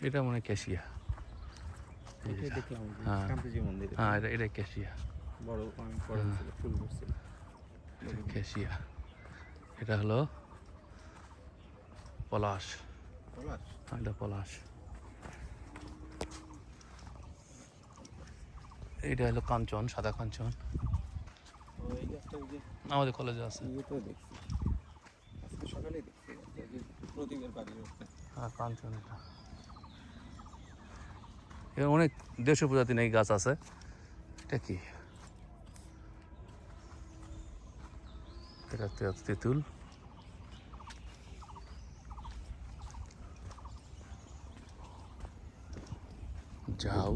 এটা মনে ক্যাশিয়া। হ্যাঁ। হ্যাঁ এটা এটা ক্যাশিয়া। বড় হ্যাঁ। ছিল ফুল ক্যাশিয়া। এটা হলো পলাশ। পলাশ? এটা পলাশ। এটা হলো কাঞ্চন সাদা কাঞ্চন। আমাদের কলেজে আছে। হ্যাঁ কাঞ্চন এটা এখানে অনেক দেড়শো প্রজাতি নেই গাছ আছে। এটা কি? তেঁতুল। যাও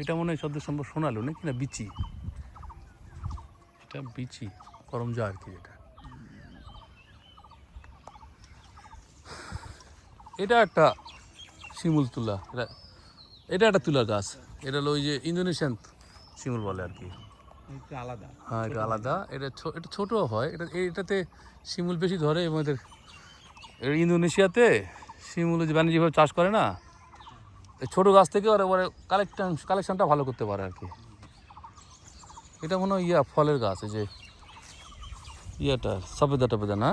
এটা মনে হয় শব্দ সম্ভব শোনালো নাকি না বিচি? এটা বিচি করমজা আর কি এটা এটা একটা শিমুল তুলা। এটা এটা একটা তুলা গাছ। এটা হলো ওই যে ইন্দোনেশিয়ান শিমুল বলে আর কি। আলাদা। হ্যাঁ এটা আলাদা। এটা এটা ছোটো হয়। এটা এটাতে শিমুল বেশি ধরে এবং এদের ইন্দোনেশিয়াতে শিমুল যে বাণিজ্যিকভাবে চাষ করে না ছোটো গাছ থেকে ওরা ওরা কালেকশন কালেকশনটা ভালো করতে পারে আর কি। এটা মনে হয় ইয়া ফলের গাছ এই যে ইয়েটা সফেদা টফেদা না?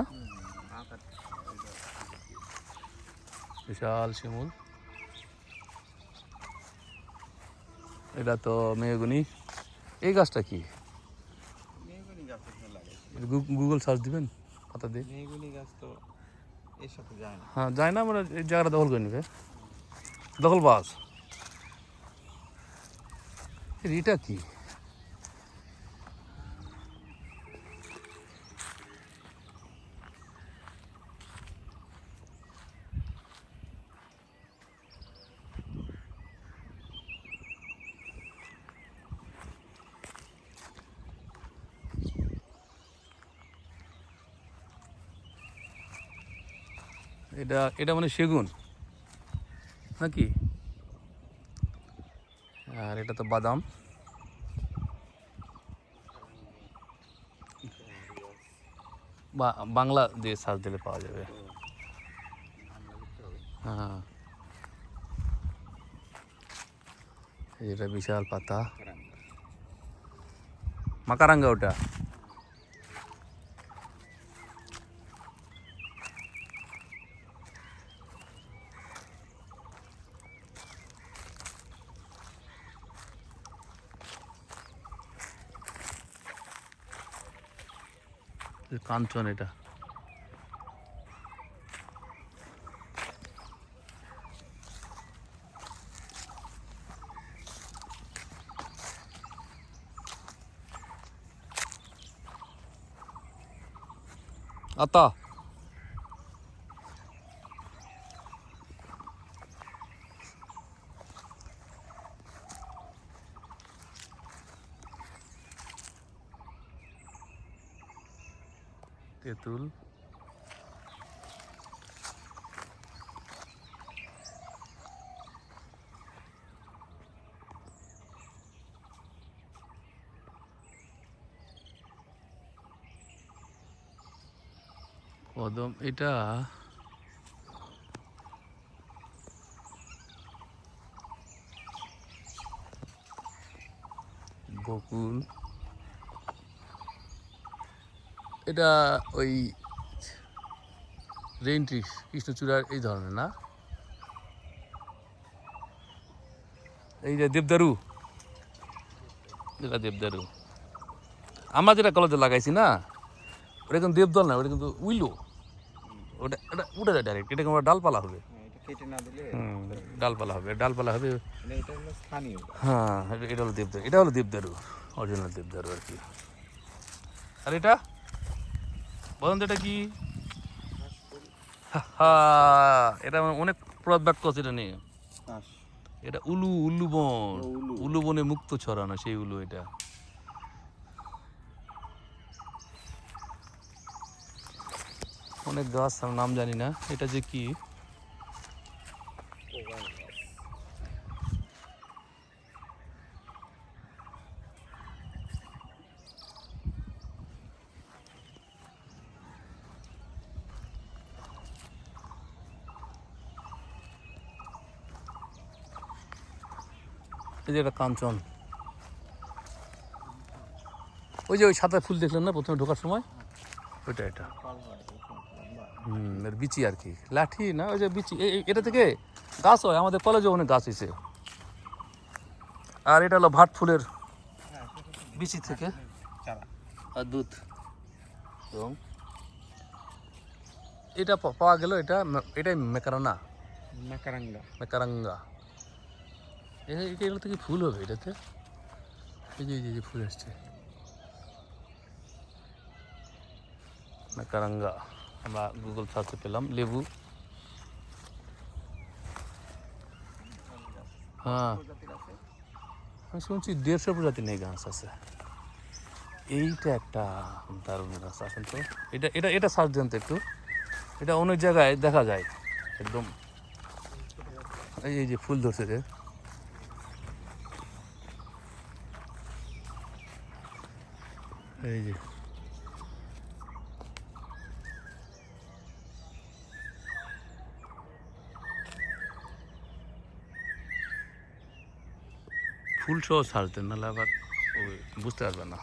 বিশাল শিমুল। এটা তো মেহগুনি। এই গাছটা কি? গুগল সার্চ দিবেন পাতা দিয়ে। মেহগুনি গাছ তো এর সাথে যায় না। হ্যাঁ যায় না মানে এই জায়গাটা দখল করে নেবে। দখল বাস। এটা কি? এটা এটা মানে সেগুন। নাকি? আর এটা তো বাদাম। বা বাংলা দিয়ে সার্চ দিলে পাওয়া যাবে। হ্যাঁ। এই এটা বিশাল পাতা। মাকারাঙ্গা ওটা? কাঞ্চন এটা আতা তেঁতুল কদম এটা বকুল। এটা ওই রেইন ট্রি কৃষ্ণচূড়ার এই ধরনের, না? এই যে দেবদারু। যেটা দেবদারু। আমরা যেটা কলেজে লাগাইছি, না? ওটা কিন্তু দেবদল না, ওটা কিন্তু উইলো। ওটা এটা উঠে যায় ডাইরেক্ট এটা কিন্তু ডালপালা হবে। ডালপালা হবে ডালপালা হবে। মানে। হ্যাঁ এটা- হলো দেবদারু এটা হলো দেবদারু অরিজিনাল দেবদারু আর কি। আর এটা? বলুন এটা কি? এটা অনেক প্রবাদ বাক্য আছে এটা নিয়ে। এটা উলু উল্লু বন। উলু। বনে মুক্ত ছড়ানো সেই উলু এটা। অনেক গাছ নাম জানি না। এটা যে কি? এটা কাঞ্চন। ওই যে ওই সাদা ফুল দেখলেন না প্রথমে ঢোকার সময়? ওইটা এটা। বিচি আর কি। লাঠি না ওই যে বিচি এটা থেকে গাছ হয় আমাদের কলেজে অনেক গাছ হয়েছে আর এটা হলো ভাট ফুলের বিচি থেকে। আর দুধ। এবং এটা পাওয়া গেল এটা এটাই মেকারানা। নাকারাঙ্গা মেকারাঙ্গা। এটা এটা এগুলো থেকে ফুল হবে এটাতে। এই যে এই যে- ফুল এসছে মেকারাঙ্গা। আমরা গুগল সার্চে পেলাম, লেবু। হ্যাঁ। আমি শুনছি দেড়শো প্রজাতি নেই গাছ আছে। এইটা একটা দারুণ গাছ, আসেন তো। এটা এটা এটা সার্চ দেন তো একটু। এটা অনেক জায়গায় দেখা যায়, একদম। এই এই যে ফুল ধরছে যে। এই যে। ফুল সহ দেন নাহলে আবার ওই বুঝতে পারবে না।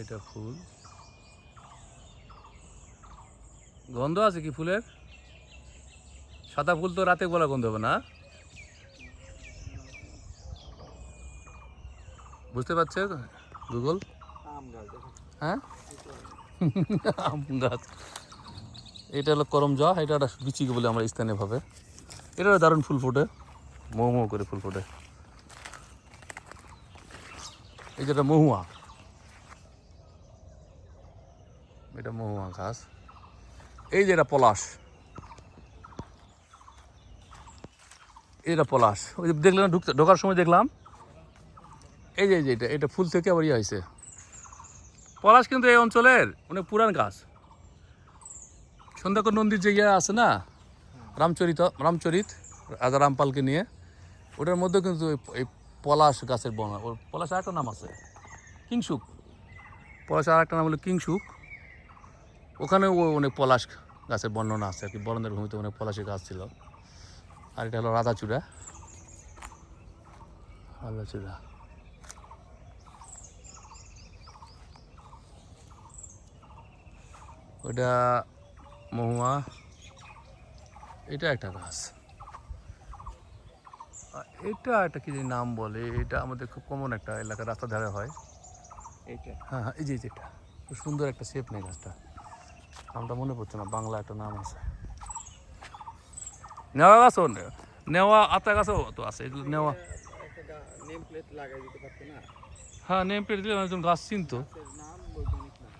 এটা ফুল। গন্ধ আছে কি ফুলের? সাদা ফুল তো রাতে বলা গন্ধ হবে না? বুঝতে পারছে? গুগল হ্যাঁ? আম গাছ। এটা হলো করম জা এটা একটা বিচি বলে আমরা স্থানীয় ভাবে। এটা দারুণ ফুল ফোটে। মৌ মৌ করে ফুল ফোটে। এই যেটা মহুয়া। এটা মহুয়া ঘাস এই যেটা পলাশ। এটা পলাশ। ওই যে দেখলেন ঢুকতে ঢোকার সময় দেখলাম এই যে এটা এটা ফুল থেকে আবার ইয়ে হয়েছে। পলাশ কিন্তু এই অঞ্চলের অনেক পুরান গাছ। সন্ধ্যাকর নন্দীর যে ইয়ে আছে না, রামচরিত রামচরিত, রাজা রামপালকে নিয়ে, ওটার মধ্যে কিন্তু এই- পলাশ গাছের বন, ওর পলাশ আর একটা নাম আছে, কিংসুক। পলাশ আর একটা নাম হলো কিংসুক। ওখানেও ও অনেক পলাশ গাছের বর্ণনা আছে আর কি বরণের ভূমিতে অনেক পলাশের গাছ ছিল। আর এটা হলো রাধাচূড়া। রাধাচূড়া। ওটা মহুয়া। এটা একটা গাছ। এটা একটা কি জানি নাম বলে? এটা আমাদের খুব কমন একটা এলাকার রাস্তার ধারে হয়। এইটা। হ্যাঁ হ্যাঁ এই যে এটা। খুব সুন্দর একটা শেপ নেই গাছটা। নামটা মনে পড়ছে না বাংলা একটা নাম আছে। নেওয়া গাছও নেওয়া আতা গাছও তো আছে এগুলো নেওয়া। হ্যাঁ নেম প্লেট দিলে একজন গাছ চিনতো।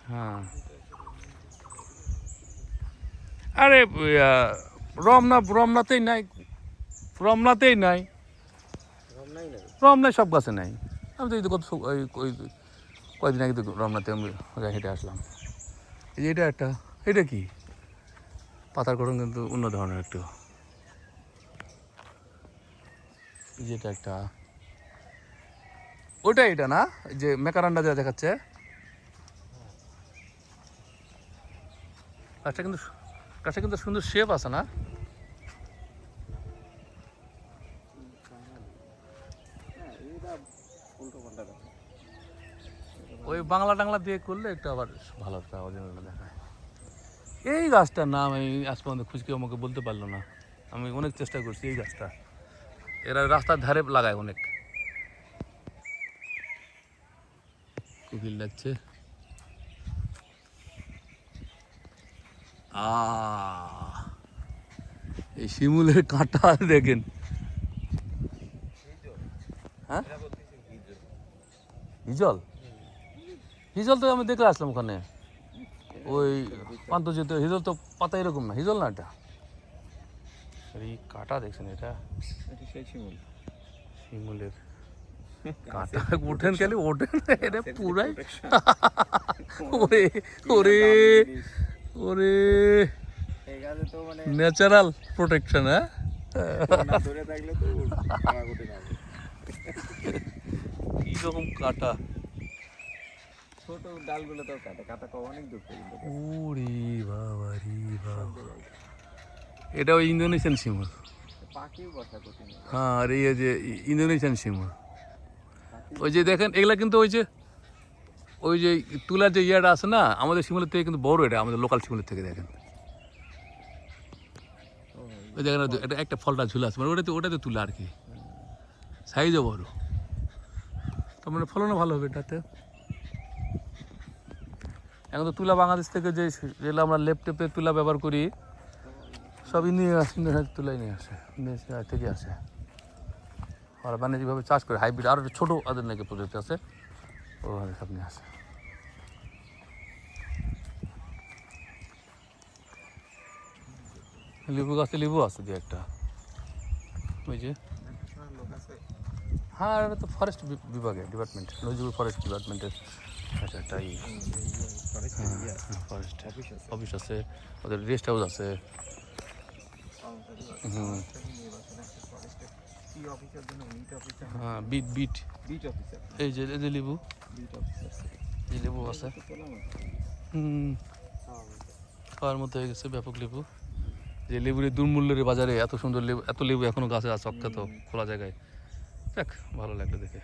হ্যাঁ। আরে রমনা, রমনাতেই নাই। রমনাতেই নাই। রমনায় সব গাছে নাই। আমি তো এই কত কয়েকদিন আগে তো রমনাতে আমি হেঁটে আসলাম। এই যে এটা একটা, এটা কি? পাতার গঠন কিন্তু অন্য ধরনের একটু। যেটা একটা। ওইটা এটা না? যে মেকারান্ডা যা দেখাচ্ছে। গাছটা কিন্তু গাছটা কিন্তু সুন্দর শেপ আছে না? হ্যাঁ ওই বাংলা টাংলা দিয়ে করলে একটু আবার ভালো একটা দেখায় এই গাছটার নাম আমি আজ পর্যন্ত খুঁজকে আমাকে বলতে পারল না। আমি অনেক চেষ্টা করছি এই গাছটা। এরা রাস্তার ধারে লাগায় অনেক। কুকিল লাগছে। এই শিমুলের কাঁটা দেখেন। হ্যাঁ? হিজল? হিজল তো আমি দেখে আসলাম ওখানে। ওই পান্তজিত হিজল তো পাতা এরকম না। হিজল না এটা? এই কাটা দেখছেন এটা? এটা শিমুল। শিমুলের কাটা। ওঠেন খালি ওঠেন। এটা পুরাই ওরে ওরে ওরে। ন্যাচারাল প্রোটেকশন হ্যাঁ? কি রকম কাটা? ছোট ডালগুলো তো কাটা কাটা অনেক দূর পর্যন্ত ওরে বাবা রে বাবা। এটা ওই ইন্দোনেশিয়ান শিমুল। হ্যাঁ আর এই যে ইন্দোনেশিয়ান শিমুল। ওই যে দেখেন এগুলা কিন্তু ওই যে ওই যে তুলার যে ইয়াটা আছে না আমাদের শিমুলের থেকে কিন্তু বড় এটা আমাদের লোকাল শিমুলের থেকে দেখেন। ওই দেখেন এটা একটা ফলটা ঝুলে আছে মানে ওটাতে ওটাতে তুলা আর কি। সাইজও বড়। তো মানে ফলনও ভালো হবে এটাতে। এখন তো তুলা বাংলাদেশ থেকে যে যেগুলো আমরা লেপ টেপে তুলা ব্যবহার করি সব ইন্ডিয়া ইন্ডিয়া তুলাই নিয়ে আসে ইন্ডিয়া থেকে আসে। আর বাণিজ্যিকভাবে চাষ করে হাইব্রিড আরও ছোটো ওদের নাকি প্রজাতি আছে। ওখানে সব নিয়ে আসে। লেবু গাছে লেবু আছে দু একটা। ওই যে। হ্যাঁ এটা তো ফরেস্ট বিভাগে ডিপার্টমেন্ট নজরুল ফরেস্ট ডিপার্টমেন্টের আচ্ছা একটা ফরেস্ট আছে অফিস আছে, ওদের রেস্ট হাউস আছে। হুম। জন্য অফিসার হ্যাঁ বিট বিট বিট অফিসার এই যে এই যে লেবু। বিট অফিসার এই লেবু আছে। হুম। খাওয়ার মতো হয়ে গেছে ব্যাপক লেবু। যে লেবুর দুর্মূল্যের বাজারে এত সুন্দর লেবু এত লেবু এখনও গাছে আছে অক্ষত খোলা জায়গায়। দেখ ভালো লাগল দেখে।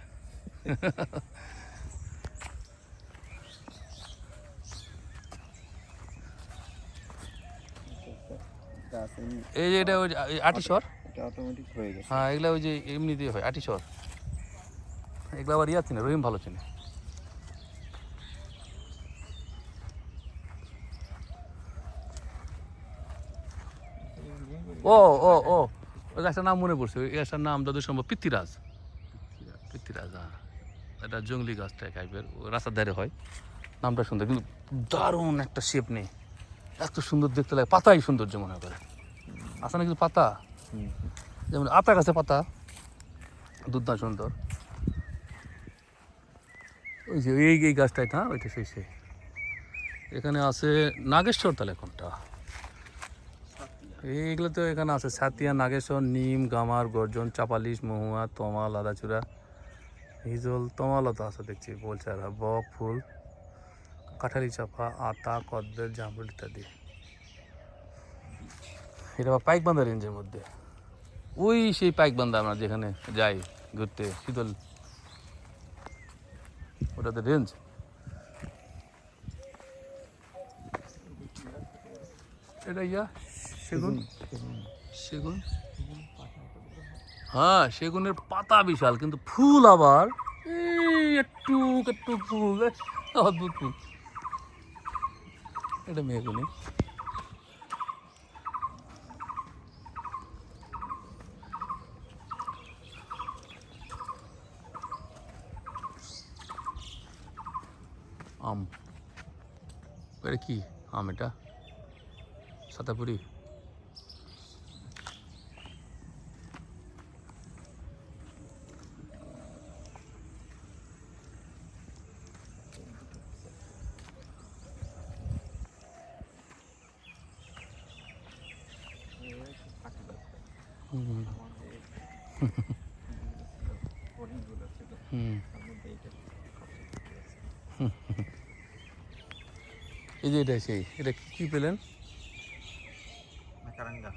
এই যে এটা ওই আটিসর হয়ে এগুলা ওই যে এমনি দিয়ে হয়, আটিসর। এগুলা আবার ইয়া চিনে, রহিম ভালো চিনে। ও ও ও, ওই গাছটার নাম মনে পড়ছে, ওই গাছটার নাম যত সম্ভব পৃথ্বীরাজ। পৃথ্বীরাজ হ্যাঁ। এটা জঙ্গলি গাছ টাইপের রাস্তার ধারে হয়। নামটা সুন্দর কিন্তু দারুণ একটা শেপ নেই এত সুন্দর দেখতে লাগে, পাতাই সৌন্দর্য মনে করে। আসে না কিন্তু পাতা? যেমন আতা গাছে পাতা দুর্দান্ত সুন্দর। ওই যে এই এই গাছটাই না ওইটা সেই সেই। এখানে আছে নাগেশ্বর তাহলে কোনটা? এইগুলো তো এখানে আছে, সাতিয়া, নাগেশ্বর, নিম, গামার, গর্জন, চাপালিশ, মহুয়া, তমাল আদাচূড়া হিজল, তমালও তো আছে দেখছি বলছারা বক, ফুল, কাঠালি চাপা, আতা কদ্দের জামরুল ইত্যাদি। এটা আবার পাইকবান্ধা রেঞ্জের মধ্যে। ওই সেই পাইকবান্ধা আমরা যেখানে যাই ঘুরতে শীতল। ওটাতে রেঞ্জ এটা ইয়া? সেগুন? সেগুন? হ্যাঁ সেগুনের পাতা বিশাল কিন্তু ফুল আবার। এই একটু একটু ফুল অদ্ভুত ফুল। এটা মেহগুনি আম এটা কি আম এটা সাতাপুরি হুম হরিণগুলো ছিল হুম তার মধ্যে এইটা এই যে এটা সেই এটা কি- পেলেন? মাকারাঙ্গা।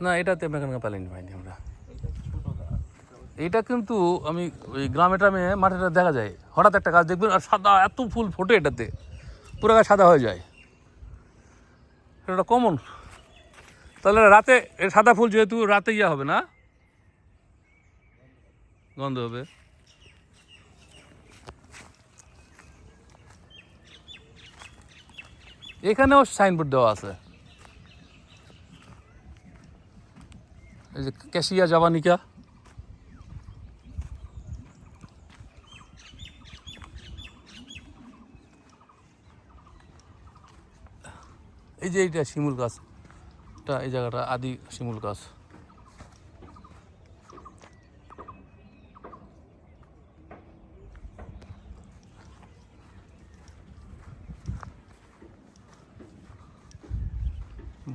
না এটাতে মেকানকা পেলেন পাইনি আমরা। এটা এটা কিন্তু আমি ওই গ্রামে ট্রামে মাঠে দেখা যায়। হঠাৎ একটা গাছ দেখবেন আর সাদা এত ফুল ফোটে এটাতে। পুরো গাছ সাদা হয়ে যায়। এটা কমন তাহলে রাতে সাদা ফুল যেহেতু রাতে ইয়া হবে না? গন্ধ হবে। এখানেও সাইনবোর্ড দেওয়া আছে। এই যে ক্যাশিয়া জাবানিকা। এই যে এইটা শিমুল গাছটা এই জায়গাটা আদি শিমুল গাছ।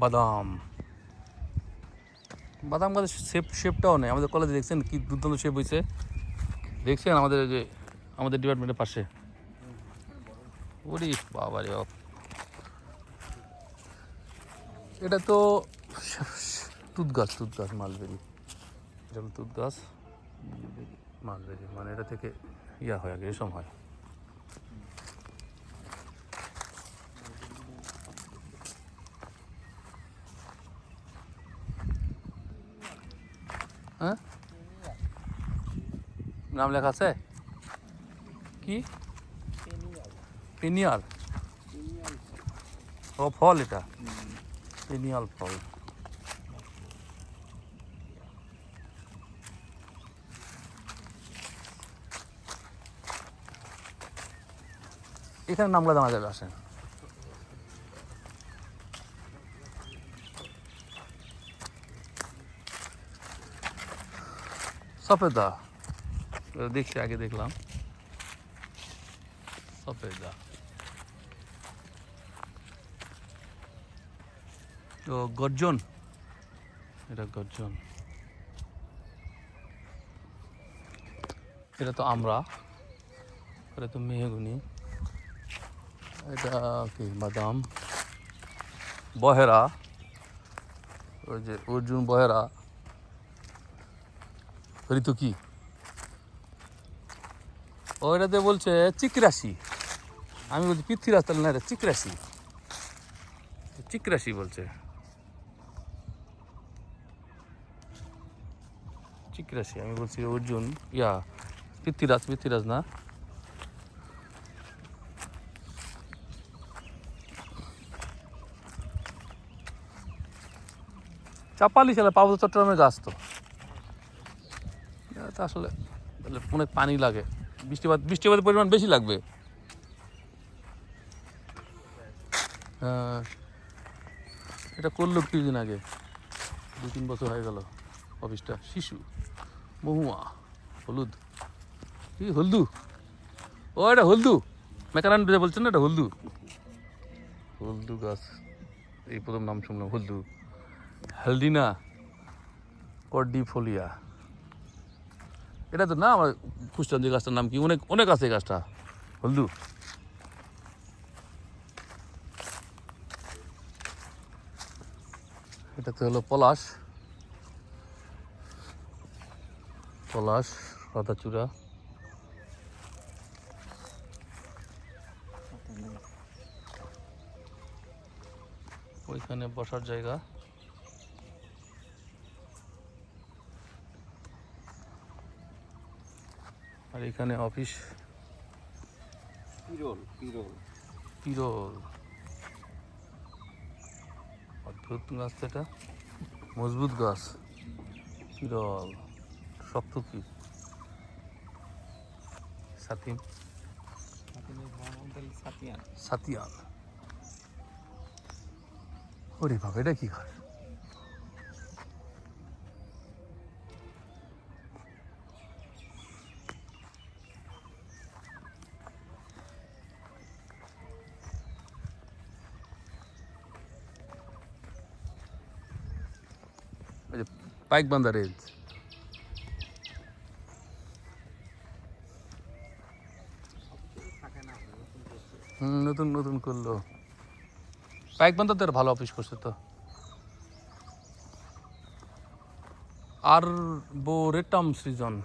বাদাম। বাদাম গাছের শেপ শেপটাও নেই। আমাদের কলেজে দেখছেন কি দুর্দান্ত শেপ হয়েছে। দেখছেন আমাদের যে, আমাদের ডিপার্টমেন্টের পাশে। ওরে বাবা রে বাপ। এটা তো তুত গাছ তুত গাছ মালবেরি হলো তুত গাছ মালবেরি। মানে এটা থেকে ইয়া হয় আগে রেশম হয়। হ্যাঁ? নাম লেখা আছে? কি? পেনিয়াল। ও, ফল এটা? পেনিয়াল ফল। এখানে নামগুলো জানা যাবে আসেন। সফেদা দেখছি আগে দেখলাম। সফেদা তো গর্জন। এটা গর্জন। এটা তো আমরা। এটা তো মেহগুনি। এটা কি, বাদাম। বহেরা। ওই যে অর্জুন বহেরা। ঋতু কি? ওইটাতে বলছে চিকরাশি আমি বলছি পৃথ্বীরাজ তাহলে না, এটা চিকরাশি চিকরাশি বলছে। চিকরাশি আমি বলছি অর্জুন, ইয়া পৃথ্বীরাজ পৃথ্বীরাজ না। চাপালি ছেলে, পাবো চট্টগ্রামের গাছ তো। এটা তো আসলে তাহলে অনেক পানি লাগে। বৃষ্টিপাত বৃষ্টিপাতের পরিমাণ বেশি লাগবে। হ্যাঁ এটা করল কিছুদিন আগে। দু তিন বছর হয়ে গেল অফিসটা। শিশু মহুয়া হলুদ। কি হলদু? ও এটা হলদু। মেকারান বলছেন না এটা হলদু। হলদু গাছ এই প্রথম নাম শুনলাম হলদু। হেলদিনা কর্ডিফোলিয়া। এটা তো না আমার পুষ্টান্তি গাছটার নাম কি? অনেক অনেক আছে গাছটা। হলদু। এটাতে হলো পলাশ। পলাশ রাধাচূড়া ওইখানে বসার জায়গা। আর এখানে অফিস? পিরোল পিরোল। পিরল। অদ্ভুত গাছ এটা। মজবুত গাছ। পিরল। শক্ত কি? সাতিম সাতিয়ান। সাতিয়ান। ওরে বাবা এটা কি গাছ ওই যে পাইক বান্দা রেঞ্জ হুম, নতুন নতুন করল। পাইক বান্দাদের ভালো অফিস করছে তো। আর বো রেটাম সৃজন।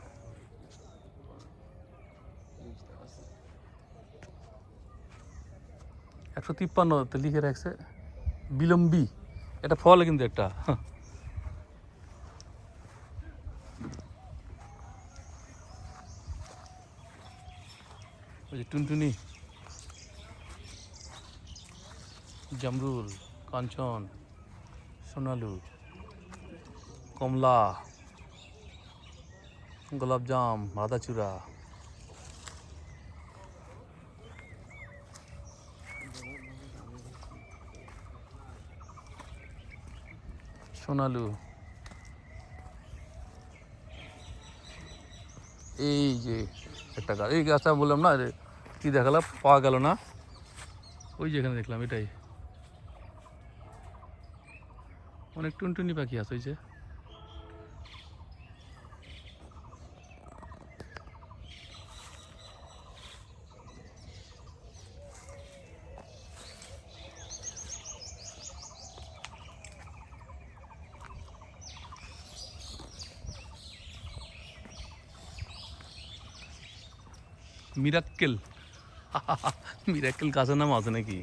একশো তিপ্পান্নতে লিখে রাখছে, বিলম্বী। এটা ফল কিন্তু একটা। টুনটুনি। জামরুল, কাঞ্চন, সোনালু, কমলা, গোলাপজাম রাধাচূড়া সোনালু। এই যে একটা গাছ, এই গাছটা বললাম না কি দেখালাম? পাওয়া গেল না। ওই যেখানে দেখলাম, এটাই। অনেক টুনটুনি পাখি আছে, ওই যে। মিরাক্কেল। মিরাক্কেল গাছের নাম আছে নাকি?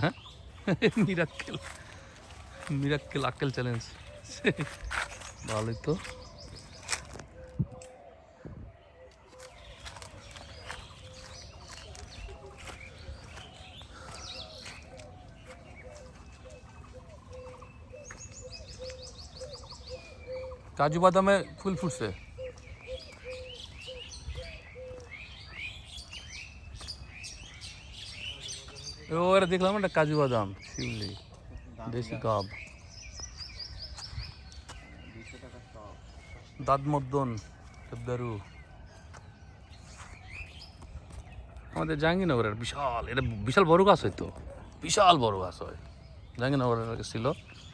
হ্যাঁ? মিরাক্কেল। মিরাক্কেল আক্কেল চ্যালেঞ্জ। ভালোই তো। কাজু বাদামে ফুল ফুটছে? ওরা দেখলাম একটা কাজু বাদাম শিউলি দেশি কাপ দাঁত মদ্দন দেবদারু আমাদের জাহাঙ্গীরনগরের বিশাল এটা বিশাল বড় গাছ হয়তো। বিশাল বড় গাছ হয়। জাহাঙ্গীরনগরের ছিল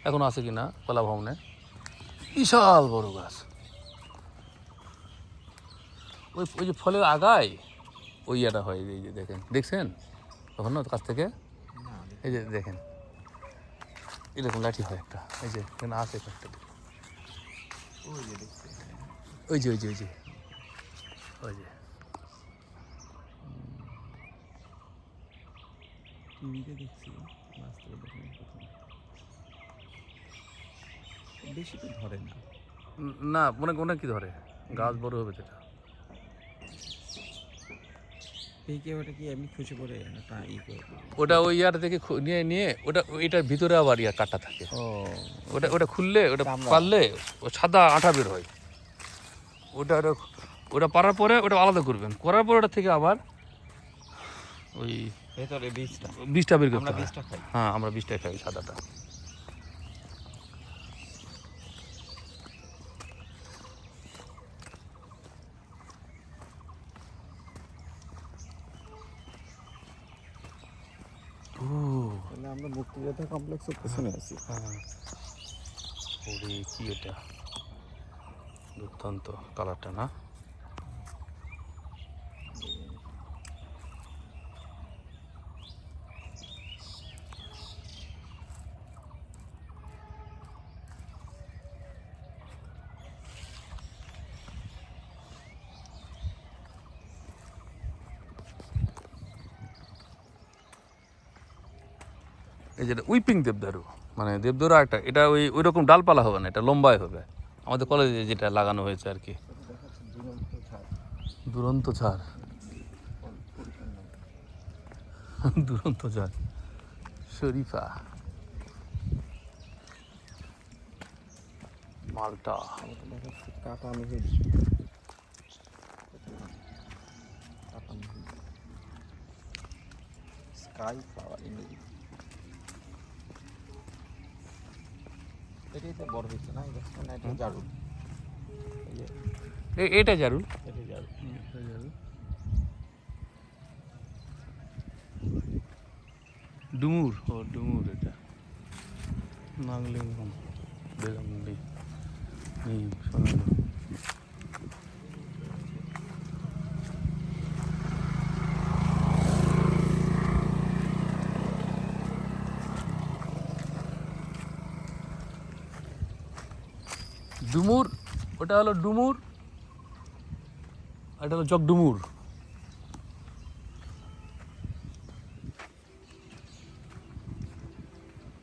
এখন আছে কি না কলা ভবনে। বিশাল বড় গাছ। ওই ওই যে ফলের আগায় ওই ইয়েটা হয় এই যে দেখেন দেখছেন? তখন না কাছ থেকে? এই যে দেখেন। এরকম লাঠি হয় একটা। এই যে এখানে আছে একটা ওই যে ওই যে ওই যে ওই যে। ওই যে। টিভিতে দেখছি বাস্তবে দেখিনি প্রথম। বেশি তো ধরে না। না মনে মনে কি ধরে? গাছ বড় হবে যেটা পেকে ওটা কি এমনি খুশি করে একটা ই করে? ওটা ওই ইয়ার থেকে নিয়ে নিয়ে ওটা ওইটার ভিতরে আবার ইয়া কাটা থাকে। ও। ওটা ওটা খুললে ওটা পারলে ও সাদা আঠা বের হয়। ওটা ওটা ওটা পারার পরে ওটা আলাদা করবেন। করার পর ওটা থেকে আবার ওই ভেতরে বীজটা। বীজটা বের করতে হয়। হ্যাঁ আমরা বীজটা খাই সাদাটা ও তাহলে আমরা মুক্তিযোদ্ধা কমপ্লেক্সের পেছনে আছি হ্যাঁ। ওরে কি এটা? দুর্দান্ত কালারটা না? এই যেটা উইপিং দেবদারু মানে দেবদারু একটা, এটা ওই ওই রকম ডালপালা হবে না, এটা লম্বাই হবে। আমাদের কলেজে যেটা লাগানো হয়েছে আর কি। দুরন্ত ঝাড় দুরন্ত ঝাড় শরীফা। মালটা। স্কাই ফ্লাওয়ার ইংরেজি এটাই তো বড় হয়েছে না? না এটা জারুল। এটা জারুল? এটা জারুল। ডুমুর। ও ডুমুর এটা। নাগলিঙ্গম। বেগমলি নিম সোনালি ডুমুর ওটা হলো ডুমুর এটা হলো জগ ডুমুর।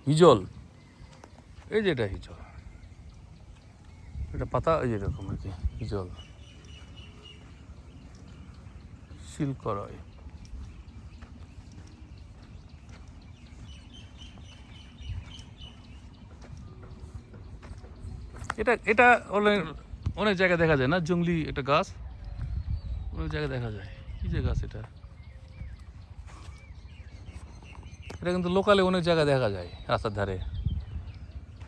হিজল, এই যে এটা হিজল। এটা পাতা, এই যেরকম আর কি, হিজল। শিলকরয়। এটা এটা অনেক জায়গায় দেখা যায় না? জঙ্গলি একটা গাছ। অনেক জায়গায় দেখা যায়। কি যে গাছ এটা? এটা কিন্তু লোকালে অনেক জায়গায় দেখা যায় রাস্তার ধারে।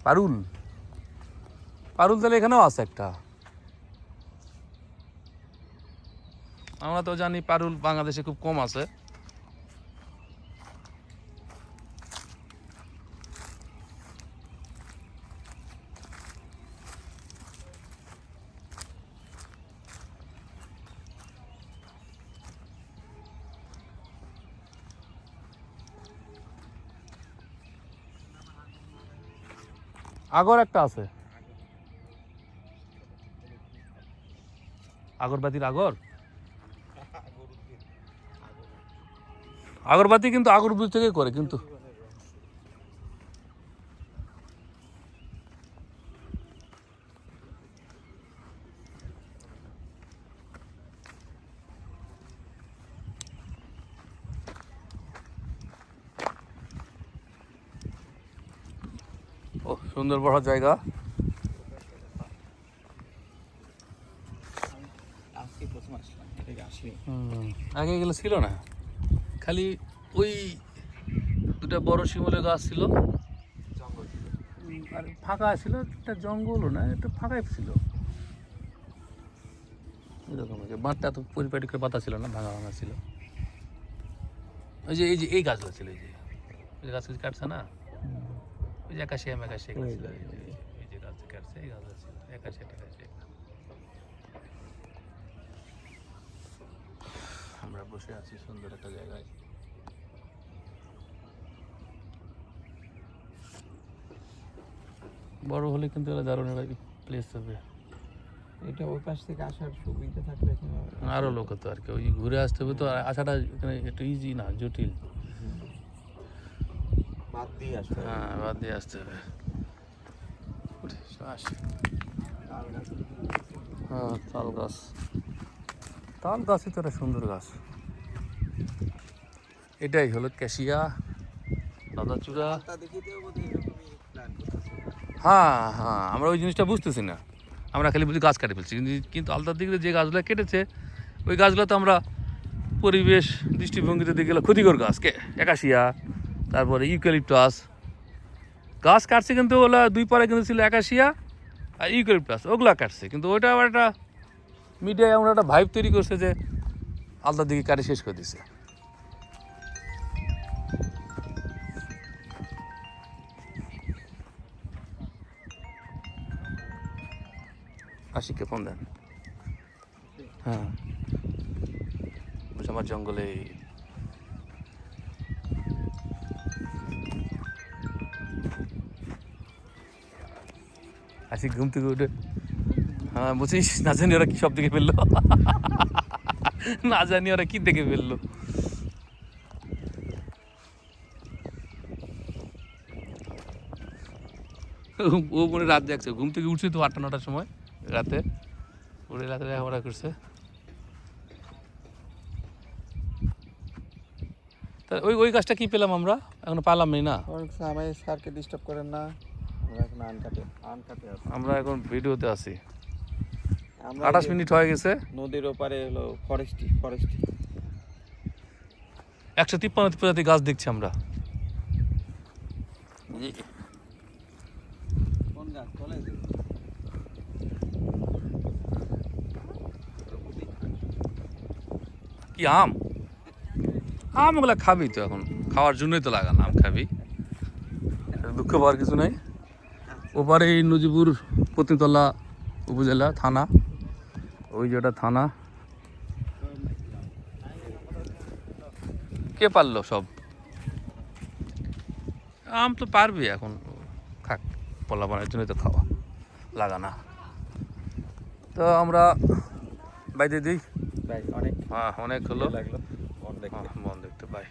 পারুল? পারুল তাহলে এখানেও আছে একটা। আমরা তো জানি পারুল বাংলাদেশে খুব কম আছে। আগর একটা আছে। আগরবাতির আগর? আগরবাতি কিন্তু আগরবাতি থেকে করে কিন্তু। সুন্দর বড় জায়গা। আগে এগুলো ছিল না। খালি ওই দুটা বড় শিমলের গাছ ছিল। জঙ্গল আর ফাঁকা ছিল একটা জঙ্গলও না একটা ফাঁকাই ছিল। এরকম। বাঁধটা তো পরিপাটি করে পাতা ছিল না ভাঙা ভাঙা ছিল। ওই যে এই যে এই গাছগুলো ছিল এই যে। এই যে গাছ কাটছে না? ওই যে একাশি এম একাশি এই যে- গাছ কাটছে এই গাছ ছিল একাশি একাশি। আমরা বসে আছি সুন্দর একটা জায়গায়। বড় হলে কিন্তু এরা দারুণ একটা প্লেস হবে। এটা ওই পাশ থেকে আসার সুবিধা থাকলে আরও লোক হতো আর কি। ওই ঘুরে আসতে হবে তো আসাটা এখানে একটু ইজি না জটিল। দিয়ে আসতে হবে। হ্যাঁ বাদ দিয়ে আসতে হবে। হ্যাঁ তাল গাছ। তাল গাছই তো একটা সুন্দর গাছ। এটাই হলো ক্যাশিয়া। দাদাচূড়া। হ্যাঁ হ্যাঁ আমরা ওই জিনিসটা বুঝতেছি না। আমরা খালি বুঝি গাছ কাটে ফেলছি। কিন্তু কিন্তু আলতার দিকে যে গাছগুলো কেটেছে ওই গাছগুলো তো আমরা পরিবেশ দৃষ্টিভঙ্গিতে দিকে গেলে ক্ষতিকর গাছ। কে? একাশিয়া। তারপরে ইউক্যালিপটাস গাছ কাটছে কিন্তু ওগুলা দুই পারে কিন্তু ছিল একাশিয়া আর ইউক্যালিপটাস ওগুলা কাটছে। কিন্তু ওইটা আবার একটা মিডিয়ায় এমন একটা ভাইব তৈরি করছে যে আলতার দিকে কাটে শেষ করে দিছে। আশিককে ফোন দেন। হ্যাঁ। আমার জঙ্গলে আশিক ঘুম থেকে উঠে। হ্যাঁ বুঝিস না জানি ওরা কি সব দেখে ফেলল। না জানি ওরা কি দেখে ফেলল। ও মনে রাত দেখছে ঘুম থেকে উঠছে তো আটটা, নটার সময়, রাতে। উড়ে রাতে লেখাপড়া করছে। তা ওই ওই গাছটা কি পেলাম আমরা? এখন পালামই না। স্যারকে ডিস্টার্ব করেন না। আমরা এখন ভিডিওতে আছি। আঠাশ মিনিট হয়ে গেছে। নদীর ওপারে হলো ফরেস্টি ফরেস্টি একশো তিপ্পান্ন প্রজাতি গাছ দেখছি আমরা। কি আম? আম ওগুলা খাবি তো এখন। খাওয়ার জন্যই তো লাগানো আম খাবি। দুঃখ পাওয়ার কিছু নাই। ওপারে এই নজিপুর পত্নীতলা উপজেলা থানা। ওই যেটা থানা। কে পারল সব? আম তো পারবি এখন। খাক পলা বানার জন্যই তো খাওয়া। লাগানা। তো আমরা বাইরে দিই অনেক হ্যাঁ অনেক হলো। লাগল। মন দেখতে। হ্যাঁ, মন দেখতে পাই